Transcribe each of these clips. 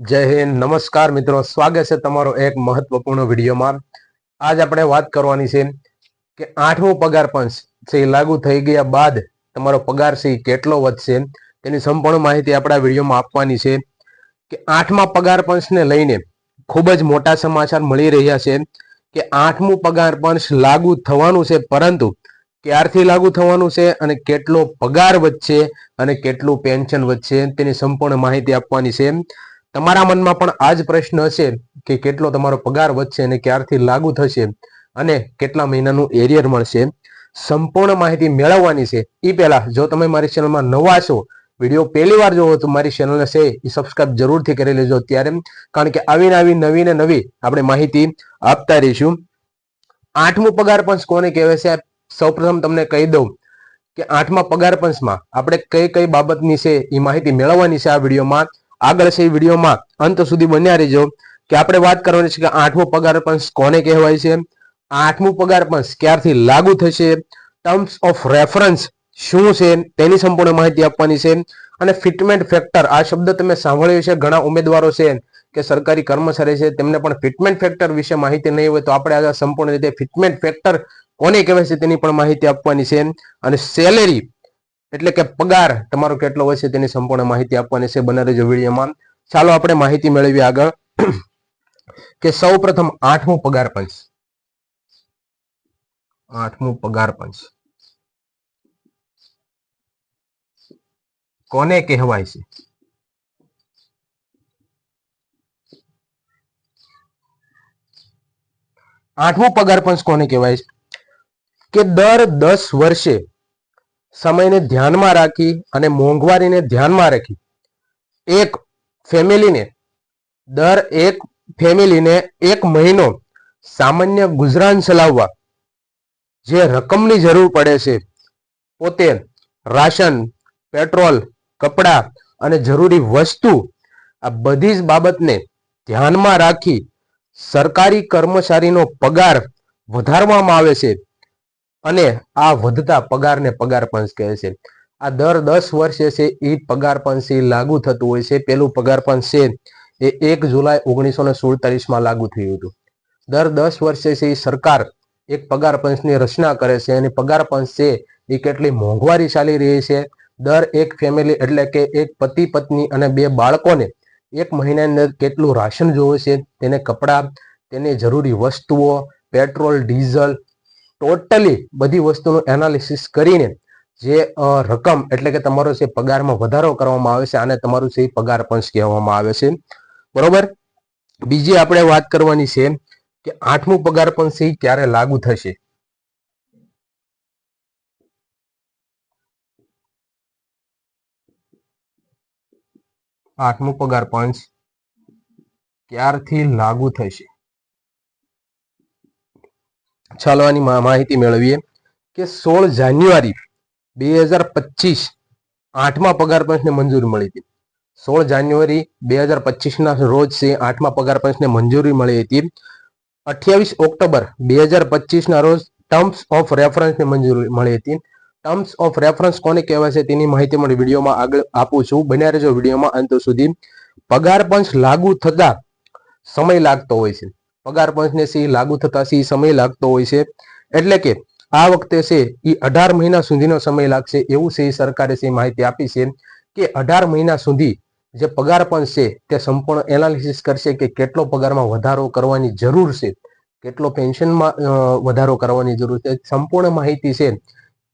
જય હિન્દ, નમસ્કાર મિત્રો. સ્વાગત છે તમારો એક મહત્વપૂર્ણ વિડીયોમાં. આજ આપણે વાત કરવાની છે કે આઠમો પગાર પંચ છે લાગુ થઈ ગયા બાદ તમારો પગાર છે કેટલો વધશે? તેની સંપૂર્ણ માહિતી આપણા વિડીયોમાં આપવાની છે કે આઠમા પગાર પંચને લઈને ખૂબ જ મોટા સમાચાર મળી રહ્યા છે કે આઠમું પગાર પંચ લાગુ થવાનું છે, પરંતુ ક્યારથી લાગુ થવાનું છે અને કેટલો પગાર વધશે અને કેટલું પેન્શન વધશે તેની સંપૂર્ણ માહિતી આપવાની છે. તમારા મનમાં પણ આ જ પ્રશ્ન હશે કે કેટલો તમારો પગાર વધશે અને ક્યારથી લાગુ થશે અને કેટલા મહિનાનું એરિયર મળશે. સંપૂર્ણ માહિતી મેળવવાની છે. એ પહેલા જો તમે મારી ચેનલમાં નવા છો, વીડિયો પહેલી વાર જોવો તો મારી ચેનલને છે એ સબસ્ક્રાઇબ જરૂરથી કરી લેજો. ત્યારે કારણ કે આવીને આવી નવી ને નવી આપણે માહિતી આપતા રહીશું. આઠમું પગાર પંચ કોને કહેવાય છે? સૌપ્રથમ તમને કહી દઉં કે આઠમા પગાર પંચમાં આપણે કઈ કઈ બાબતની છે એ માહિતી મેળવવાની છે આ વિડીયોમાં. આગળ છે વિડીયોમાં અંત સુધી બન્યા રહેજો. કે આપણે વાત કરવાની છે કે આઠમો પગાર પંચ કોને કહેવાય છે? આઠમું પગાર પંચ ક્યારથી લાગુ થશે? ટર્મ્સ ઓફ રેફરન્સ શું છે? તેની સંપૂર્ણ માહિતી આપવાની છે. અને ફિટમેન્ટ ફેક્ટર, આ શબ્દ તમે સાંભળ્યો છે ઘણા ઉમેદવારો છે કે સરકારી કર્મચારી છે, તેમને પણ ફિટમેન્ટ ફેક્ટર વિશે માહિતી નહીં હોય તો આપણે આજે સંપૂર્ણ રીતે ફિટમેન્ટ ફેક્ટર કોને કહેવાય છે તેની પણ માહિતી આપવાની છે. અને સેલેરી એટલે કે પગાર તમારો કેટલો હોય છે તેની સંપૂર્ણ માહિતી આપવાની છે બને રહેજો વિડીયોમાં. ચાલો આપણે માહિતી મેળવીએ આગળ. કે સૌ પ્રથમ આઠમું પગાર પંચ. આઠમું પગાર પંચ. કોને કહેવાય છે? આઠમું પગાર પંચ કોને કહેવાય છે? કે દર દસ વર્ષે સમયને ધ્યાનમાં રાખી અને મોંઘવારીને ધ્યાનમાં રાખી. એક ફેમિલીને, દર એક ફેમિલીને એક મહિનો સામાન્ય ગુજરાન ચલાવવા, જે રકમની જરૂર પડે છે, પોતે રાશન, પેટ્રોલ, કપડાં અને જરૂરી વસ્તુ, આ બધી જ બાબતને ધ્યાનમાં રાખી સરકારી કર્મચારીનો પગાર વધારવામાં આવે છે. અને આ વધતા પગારને પગાર પંચ કહે છે. આ દર દસ વર્ષે છે એ પગાર પંચ છે લાગુ થતું હોય છે. પેલું પગાર પંચ છે એ એક જુલાઈ ઓગણીસો ને સુડતાલીસમાં લાગુ થયું હતું. દર દસ વર્ષે છે એ સરકાર એક પગાર પંચની રચના કરે છે અને પગાર પંચ છે એ કેટલી મોંઘવારી ચાલી રહી છે. દર એક ફેમિલી એટલે કે એક પતિ, પત્ની અને બે બાળકોને એક મહિનાની અંદર કેટલું રાશન જોવે છે. તેને કપડાં, તેને જરૂરી વસ્તુઓ, પેટ્રોલ, ડીઝલ ટોટલી બધી વસ્તુનું એનાલિસિસ કરીને જે રકમ એટલે કે તમારો જે પગારમાં વધારો કરવામાં આવે છે, આને તમારું છે પગાર પંચ કહેવામાં આવે છે. બરોબર? બીજી આપણે વાત કરવાની છે કે આઠમું પગાર પંચ ક્યારે લાગુ થશે? આઠમું પગાર પંચ ક્યારથી લાગુ થશે? ચાલો આની માહિતી મેળવીએ કે સોળ જાન્યુઆરી બે હજાર પચીસ આઠમા પગાર પંચને મંજૂરી મળી હતી. સોળ જાન્યુઆરી બે હજાર પચીસના રોજ છે આઠમા પગાર પંચને મંજૂરી મળી હતી. અઠ્યાવીસ ઓક્ટોબર બે હજાર પચીસના રોજ ટર્મ્સ ઓફ રેફરન્સને મંજૂરી મળી હતી. ટર્મ્સ ઓફ રેફરન્સ કોને કહેવાય છે તેની માહિતી મને વિડીયોમાં આગળ આપું છું. બન્યા રહેજો વિડીયોમાં અંત સુધી. પગાર પંચ લાગુ થતા સમય લાગતો હોય છે. પગાર પંચને સી લાગુ થતા સી સમય લાગતો હોય છે. એટલે કે આ વખતે છે એ અઢાર મહિના સુધીનો સમય લાગશે એવું છે સરકારે છે માહિતી આપી છે કે અઢાર મહિના સુધી જે પગાર પંચ છે તે સંપૂર્ણ એનાલિસિસ કરશે કે કેટલો પગારમાં વધારો કરવાની જરૂર છે. કેટલો પેન્શનમાં વધારો કરવાની જરૂર છે. સંપૂર્ણ માહિતી છે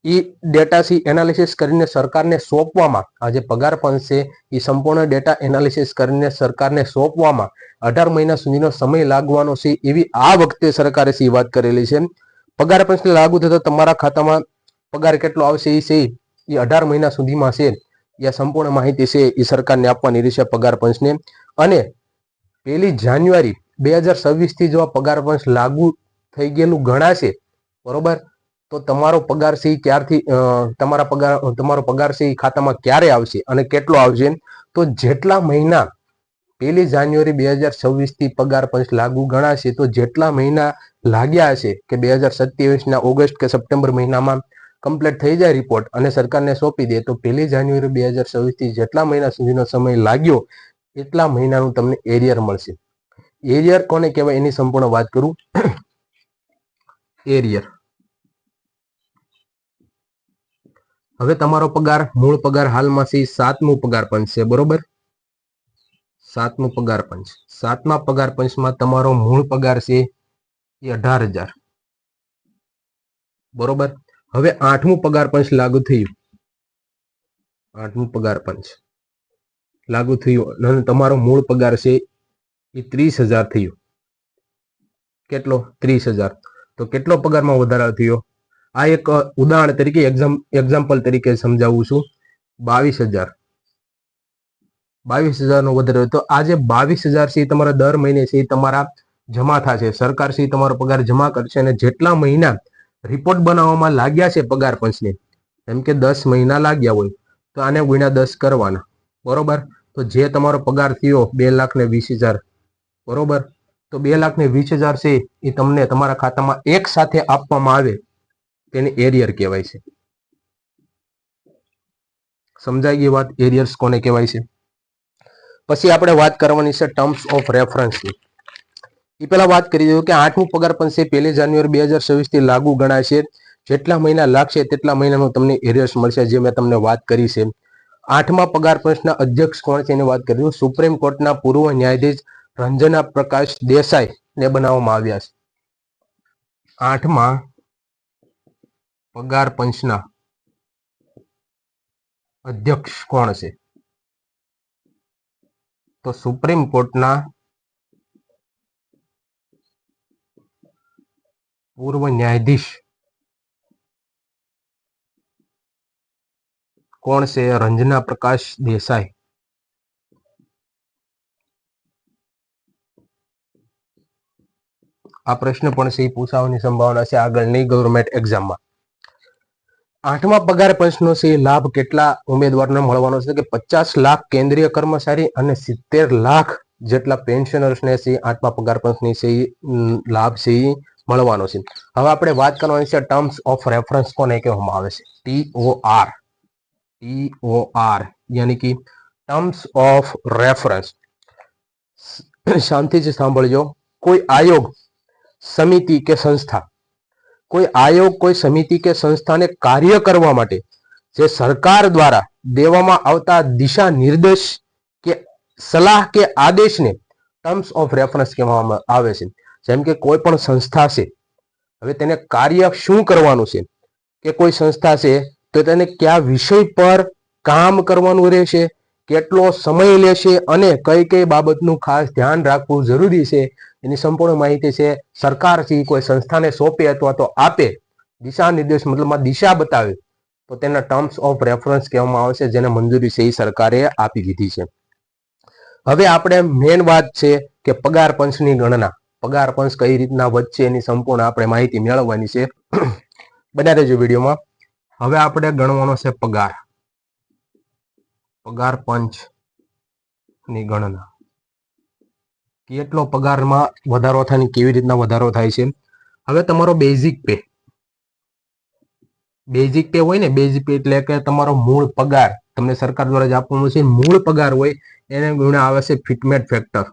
એ ડેટા સી એનાલિસિસ કરીને સરકારને સોંપવામાં આ જે પગાર પંચ છે એ સંપૂર્ણ ડેટા એનાલિસિસ કરીને સરકારને સોંપવામાં, અઢાર મહિના સુધીનો સમય લાગવાનો છે, એવી આ વખતે સરકારે સી વાત કરેલી છે? પગાર પંચને લાગુ થતા તમારા ખાતામાં પગાર કેટલો આવશે એ છે? એ અઢાર મહિના સુધીમાં છે. એ સંપૂર્ણ માહિતી છે એ સરકારને આપવાની રહેશે પગાર પંચને અને પહેલી જાન્યુઆરી બે હજાર છવ્વીસથી જો આ પગાર પંચ લાગુ થઈ ગયેલું ગણાશે, બરોબર? તો તમારો પગાર સી ક્યારથી તમારા પગાર, તમારો પગાર સી ખાતામાં ક્યારે આવશે અને કેટલો આવશે? તો જેટલા મહિના પહેલી જાન્યુઆરી બે હજાર છવ્વીસથી પગાર પંચ લાગુ ગણાશે, તો જેટલા મહિના લાગ્યા હશે કે બે હજાર સત્યાવીસના ઓગસ્ટ કે સપ્ટેમ્બર મહિનામાં કમ્પ્લીટ થઈ જાય રિપોર્ટ અને સરકારને સોંપી દે, તો પહેલી જાન્યુઆરી બે હજાર છવ્વીસથી જેટલા મહિના સુધીનો સમય લાગ્યો, એટલા મહિનાનું તમને એરિયર મળશે. એરિયર કોને કહેવાય એની સંપૂર્ણ વાત કરું? એરિયર. હવે તમારો પગાર, મૂળ પગાર હાલમાં છે સાતમું પગાર પંચ છે, બરોબર? સાતમું પગાર પંચ. સાતમા પગાર પંચમાં તમારો મૂળ પગાર છે એ અઢાર હજાર. બરોબર? હવે આઠમું પગાર પંચ લાગુ થયું. આઠમું પગાર પંચ લાગુ થયું અને તમારો મૂળ પગાર છે એ ત્રીસ હજાર થયો. કેટલો? ત્રીસ હજાર. તો કેટલો પગારમાં વધારો થયો? આ એક ઉદાહરણ તરીકે એક્ઝામ એક્ઝામ્પલ તરીકે સમજાવું છું. બાવીસ હજાર. બાવીસ હજારનો વધારો તો આ જે બાવીસ હજાર છે એ તમારા દર મહિને છે એ તમારા જમા થશે. સરકાર છે તમારો પગાર જમા કરશે અને જેટલા મહિના રિપોર્ટ બનાવવામાં લાગ્યા છે પગાર પંચને, એમ કે દસ મહિના લાગ્યા હોય, તો આને ગુણ્યા દસ કરવાના. બરોબર? તો જે તમારો પગાર થયો બે લાખ ને વીસ હજાર, બરોબર? તો બે લાખ ને વીસ હજાર છે એ તમને તમારા ખાતામાં એક સાથે આપવામાં આવે. તેને એરિયર કહેવાય છે. સમજાઈ ગઈ વાત? એરિયર્સ કોને કહેવાય છે? પછી આપણે વાત કરવાની છે ટર્મ્સ ઓફ રેફરન્સની એ પહેલા વાત કરી દઉં કે આઠમું પગાર પંચે પહેલી જાન્યુઆરી બે હજાર છવ્વીસથી લાગુ ગણાય છે. જેટલા મહિના લાગશે તેટલા મહિનાનું તમને એરિયર્સ મળશે, જે મેં તમને વાત કરી છે. આઠમા પગાર પંચના અધ્યક્ષ કોણ છે એની વાત કરી દઉં સુપ્રીમ કોર્ટના પૂર્વ ન્યાયાધીશ રંજના પ્રકાશ દેસાઈ ને બનાવવામાં આવ્યા છે. આઠમા પગાર પંચના અધ્યક્ષ કોણ છે? તો સુપ્રીમ કોર્ટના પૂર્વ ન્યાયાધીશ કોણ છે? રંજના પ્રકાશ દેસાઈ. આ પ્રશ્ન પણ એ પૂછાવાની સંભાવના છે. આગળની ગવર્મેન્ટ એક્ઝામમાં. આઠમા પગાર પંચનો છે લાભ કેટલા ઉમેદવારને મળવાનો છે? કે પચાસ લાખ કેન્દ્રીય કર્મચારી અને સિત્તેર લાખ જેટલા પેન્શનર્સને છે આઠમા પગાર પંચની છે લાભ છે મળવાનો છે. હવે આપણે વાત કરવાની છે ટર્મ્સ ઓફ રેફરન્સ કોને કહેવામાં આવે છે? T O R. T O R, યાની કે ટર્મ્સ ઓફ રેફરન્સ. શાંતિથી સાંભળજો. કોઈ આયોગ, સમિતિ કે સંસ્થા કોઈ આયોગ, કોઈ સમિતિ કે સંસ્થાને કાર્ય કરવા માટે જે સરકાર દ્વારા દેવામાં આવતા દિશા નિર્દેશ કે સલાહ કે આદેશને ટર્મ્સ ઓફ રેફરન્સ કહેવામાં આવે છે. જેમ કે કોઈ પણ સંસ્થા છે, હવે તેને કાર્ય શું કરવાનું છે? કે કોઈ સંસ્થા છે, તો તેને કયા વિષય પર કામ કરવાનું રહેશે? કેટલો સમય લેશે અને કઈ કઈ બાબતનું ખાસ ધ્યાન રાખવું જરૂરી છે, એની સંપૂર્ણ માહિતી છે. સરકારથી કોઈ સંસ્થાને સોંપે અથવા તો આપે દિશા નિર્દેશ મતલબમાં દિશા બતાવે, તો તેના ટર્મ્સ ઓફ રેફરન્સ કહેવામાં આવે છે, જેને મંજૂરી છે એ સરકારે આપી દીધી છે. હવે આપણે મેન વાત છે કે પગાર પંચની ગણના. પગાર પંચ કઈ રીતના વધશે એની સંપૂર્ણ આપણે માહિતી મેળવવાની છે. બન્યા રહેજો વિડીયોમાં. હવે આપણે ગણવાનો છે પગાર. પગાર પંચની ગણના. કેટલો પગારમાં વધારો થાય કેવી રીતના વધારો થાય છે હવે તમારો બેઝિક પે બેઝિક પે હોય ને બેઝિક પે એટલે કે તમારો મૂળ પગાર તમને સરકાર દ્વારા જ આપવામાં છે મૂળ પગાર હોય એને ગુણ્યા આવે છે ફિટમેન્ટ ફેક્ટર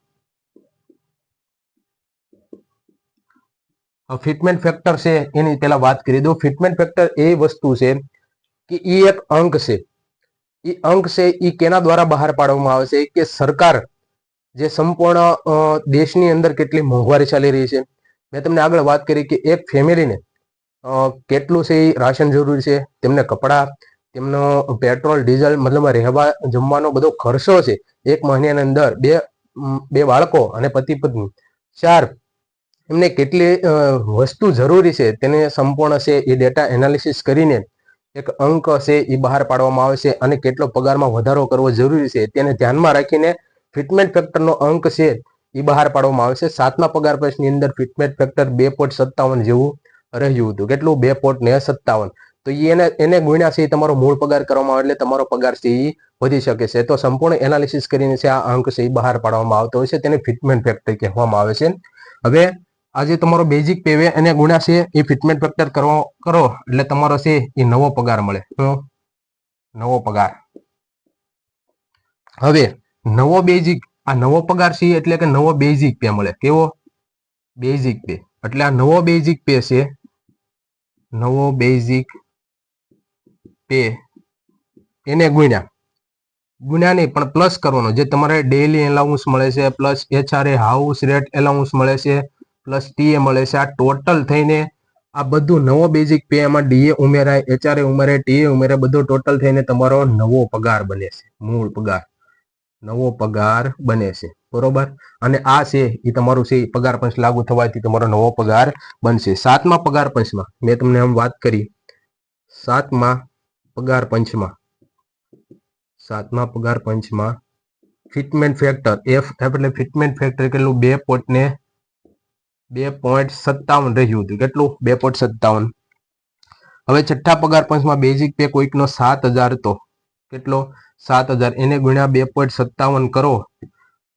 ફિટમેન્ટ ફેક્ટર છે એની પહેલા વાત કરી દો ફિટમેન્ટ ફેક્ટર એ વસ્તુ છે કે એ એક અંક છે. એ અંક છે એ કેના દ્વારા બહાર પાડવામાં આવે છે? કે સરકાર જે સંપૂર્ણ દેશની અંદર કેટલી મોંઘવારી ચાલી રહી છે? મેં તમને આગળ વાત કરી કે એક ફેમિલીને કેટલું છે એ રાશન જરૂરી છે? તેમને કપડાં, તેમનો પેટ્રોલ, ડીઝલ, મતલબ રહેવા, જમવાનો બધો ખર્ચો છે. એક મહિનાની અંદર બે બે બાળકો અને પતિ પત્ની. ચાર, એમને કેટલી વસ્તુ જરૂરી છે? તેને સંપૂર્ણ છે એ ડેટા એનાલિસિસ કરીને એક અંક છે એ બહાર પાડવામાં આવશે અને કેટલો પગારમાં વધારો કરવો જરૂરી છે. તેને ધ્યાનમાં રાખીને ફિટમેન્ટ ફેક્ટરનો અંક છે એ બહાર પાડવામાં આવશે સાતમા પગાર પંચની અંદર ફિટમેન્ટ ફેક્ટર બે પોઈન્ટ સત્તાવન જેવું રહ્યું હતું. કેટલું? બે પોઈન્ટ ને સત્તાવન. તો એને એને ગુણ્યા છે તમારો મૂળ પગાર કરવામાં આવે એટલે તમારો પગાર છે એ વધી શકે છે. તો સંપૂર્ણ એનાલિસિસ કરીને છે આ અંક છે એ બહાર પાડવામાં આવતો હોય છે. તેને ફિટમેન્ટ ફેક્ટર કહેવામાં આવે છે. હવે આ જે તમારો બેઝિક પે છે એને ગુણ્યા છે એ ફિટમેન્ટ ફેક્ટર કરો કરો, એટલે તમારો છે એ નવો પગાર મળે. નવો પગાર. હવે નવો બેઝિક આ નવો પગાર છે એટલે કે નવો બેઝિક પે મળે. કેવો? બેઝિક પે એટલે આ નવો બેઝિક પે છે, નવો બેઝિક પે એને ગુણ્યા. ગુણ્યા નહીં, પણ પ્લસ કરવાનો. જે તમારે ડેઇલી એલાઉન્સ મળે છે plus HRA house rent allowance મળે છે પ્લસ ટીએ મળે છે. આ ટોટલ થઈને આ બધું નવો બેઝિક પે એમાં ડીએ ઉમેરાય એચઆરએ ઉમેરે ટીએ ઉમેરે બધું ટોટલ થઈને તમારો નવો પગાર બને છે. મૂળ પગાર. નવો પગાર બને છે. બરોબર? અને આ છે એ તમારું છે પગાર પંચ લાગુ થવાથી તમારો નવો પગાર બનશે. સાતમા પગાર પંચમાં, મેં તમને આમ વાત કરી. સાતમા પગાર પંચમાં, સાતમા પગાર પંચમાં ફિટમેન્ટ ફેક્ટર એફ એટલે ફિટમેન્ટ ફેક્ટર કેટલું? બે પોઈન્ટ ને બે પોઈન્ટ સત્તાવન રહ્યું હતું. કેટલું? બે પોઈન્ટ સત્તાવન. હવે છઠ્ઠા પગાર પંચમાં બેઝિક પે કોઈકનો સાત હજાર હતો. કેટલો? સાત હજાર. એને ગુણ્યા બે પોઈન્ટ સત્તાવન કરો,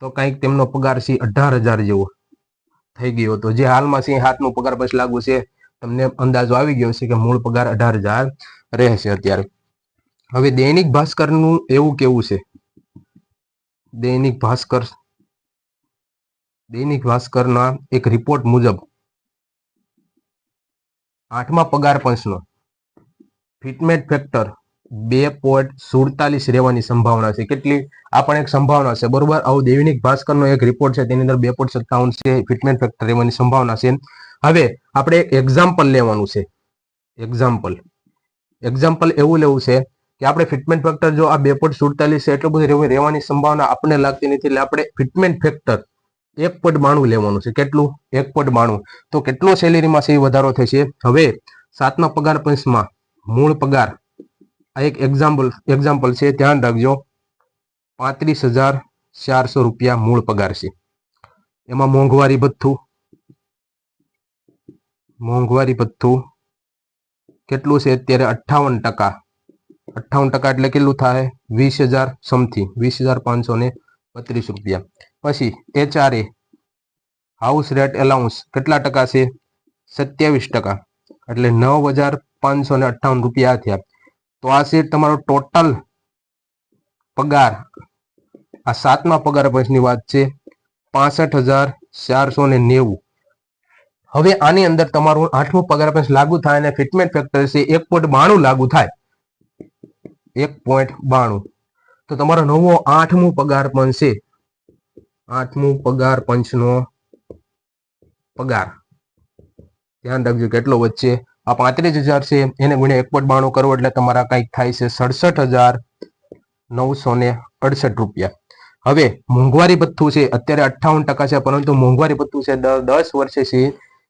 તો કંઈક તેમનો પગાર છે અઢાર હજાર જેવો થઈ ગયો હતો. જે હાલમાં સિંહ હાથનો પગાર પંચ લાગુ છે. તમને અંદાજો આવી ગયો છે કે મૂળ પગાર અઢાર હજાર રહેશે અત્યારે. હવે દૈનિક ભાસ્કરનું એવું કેવું છે? દૈનિક ભાસ્કર દૈનિક ભાસ્કરના એક રિપોર્ટ મુજબ આઠમા પગાર પંચનો. ફિટમેન્ટ ફેક્ટર બે પોઈન્ટ સુડતાલીસ રહેવાની સંભાવના છે. કેટલી? આ પણ એક સંભાવના છે. બરોબર? આવું દૈનિક ભાસ્કરનો એક રિપોર્ટ છે. તેની અંદર બે પોઈન્ટ સત્તાવન છે. ફિટમેન્ટ ફેક્ટર રહેવાની સંભાવના છે. હવે આપણે એક એક્ઝામ્પલ લેવાનું છે. એક્ઝામ્પલ એક્ઝામ્પલ એવું લેવું છે કે આપણે ફિટમેન્ટ ફેક્ટર જો આ બે પોઈન્ટ સુડતાલીસ છે, એટલું બધું રહેવું- રહેવાની સંભાવના આપણને લાગતી નથી. એટલે આપણે ફિટમેન્ટ ફેક્ટર એક પડ માણું લેવાનું છે. કેટલું? એક પડ માણું. તો કેટલો સેલેરીમાં છે એ વધારો થશે? હવે સાતમા પગાર પંચમાં મૂળ પગાર. આ એક એક્ઝામ્પલ એક્ઝામ્પલ છે. ધ્યાન રાખજો. પાંત્રીસ હજાર ચારસો રૂપિયા મૂળ પગાર છે. એમાં મોંઘવારી ભથ્થું. મોંઘવારી ભથ્થું કેટલું છે? અત્યારે અઠ્ઠાવન ટકા. અઠ્ઠાવન ટકા એટલે કેટલું થાય વીસ હજાર સમથિંગ વીસ હજાર પાંચસો ને બત્રીસ રૂપિયા. પછી એચઆરએ, હાઉસ રેટ એલાઉન્સ કેટલા ટકા છે? સત્યાવીસ ટકા. એટલે નવ હજાર પાંચસો ને અઠ્ઠાવન રૂપિયા થયા. તો આ છે તમારો ટોટલ પગાર. આ સાતમા પગાર પંચની વાત છે, પાસઠ હજાર ચારસો ને નેવું. હવે આની અંદર તમારું આઠમું પગાર પંચ લાગુ થાય અને ફિટમેન્ટ ફેક્ટર છે એક પોઈન્ટ બાણું લાગુ થાય. એક પોઈન્ટ બાણું. તો તમારો નવો આઠમું પગાર પંચ છે આઠમું પગાર પંચનો પગાર. ધ્યાન રાખજો કેટલો વચ્ચે આ પાંત્રીસ હજાર છે, એને ગુણ્યા એક પોઈન્ટ બાણું કરો એટલે તમારા કંઈક થાય છે સડસઠ હજાર નવસો ને અડસઠ રૂપિયા. હવે મોંઘવારી ભથ્થું છે, અત્યારે અઠ્ઠાવન ટકા છે, પરંતુ મોંઘવારી ભથ્થું છે દસ વર્ષે છે,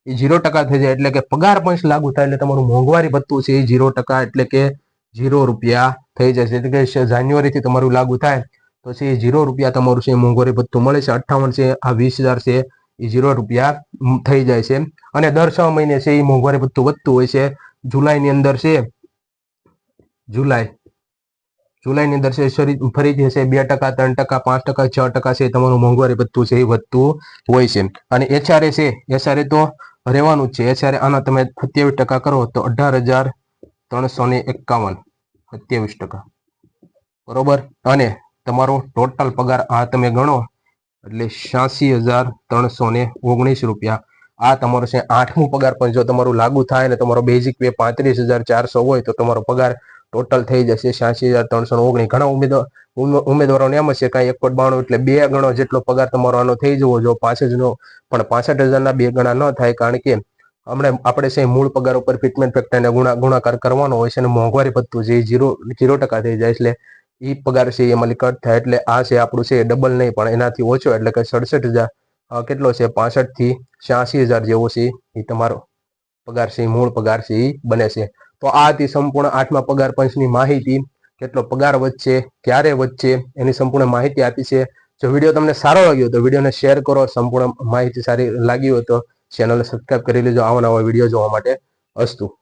એ ઝીરો ટકા થઈ જાય એટલે કે પગાર પંચ લાગુ થાય એટલે તમારું મોંઘવારી ભથ્થું છે, એ ઝીરો ટકા એટલે કે ઝીરો રૂપિયા થઈ જશે. એટલે કે જાન્યુઆરીથી તમારું લાગુ થાય, તો છે ઝીરો રૂપિયા તમારું છે મોંઘવારી ભથ્થું મળે છે. અઠ્ઠાવન છે, આ વીસ હજાર છે, એ જીરો રૂપિયા થઈ જાય છે. અને દર છ મહિને છે એ મોંઘવારી ભથ્થું વધતું હોય છે. જુલાઈની અંદર છે, જુલાઈ, જુલાઈની અંદર છે ફરીથી હશે બે ટકા, ત્રણ ટકા, પાંચ ટકા, છ ટકા છે તમારું મોંઘવારી ભથ્થું છે એ વધતું હોય છે. અને એચઆરએ છે, એચઆરએ તો રહેવાનું જ છે. એચઆરએ આના તમે સત્યાવીસ ટકા કરો તો અઢાર હજાર ત્રણસો ને એકાવન. સત્યાવીસ ટકા. બરોબર? અને તમારો ટોટલ પગાર આ તમે ગણો, એટલે છ્યાસી હજાર ત્રણસો ને ઓગણીસ રૂપિયા. આ તમારો છે આઠમું પગાર, પણ જો તમારું લાગુ થાય ને તમારો બેઝિક પે પાંત્રીસ હજાર ચારસો હોય, તો તમારો પગાર ટોટલ થઈ જશે છ્યાસી હજાર ત્રણસો ઓગણીસ. ઘણા ઉમેદવાર ઉમે- ઉમેદવારોને એમ છે કાંઈ એક પોઈન્ટ બાણું, એટલે બે ગણો જેટલો પગાર તમારો આનો થઈ જવો જો પાસઠ નો, પણ પાસઠ હજારના બે ગણા ન થાય, કારણ કે હમણાં આપણે છે મૂળ પગાર ઉપર ફિટમેન્ટ ફેક્ટરને ગુણા ગુણાકાર કરવાનો હોય છે અને મોંઘવારી ભથ્થું એ જીરો જીરો ટકા થઈ જાય એટલે એ પગાર છે એમાં કટ થાય એટલે આ છે આપણું છે ડબલ નહીં, પણ એનાથી ઓછો એટલે કે સડસઠ હજાર કેટલો છે? પાસઠથી છ્યાસી હજાર જેવો છે એ તમારો પગાર છે મૂળ પગાર છે એ બને છે. તો આ હતી સંપૂર્ણ આઠમા પગાર પંચની માહિતી. કેટલો પગાર વધશે, ક્યારે વધશે, એની સંપૂર્ણ માહિતી આપી છે. જો વીડિયો તમને સારો લાગ્યો તો વિડીયોને શેર કરો, સંપૂર્ણ માહિતી સારી લાગી હોય તો ચેનલને સબસ્ક્રાઇબ કરી લેજો. આવા નવા વીડિયો જોવા માટે અસ્તુ.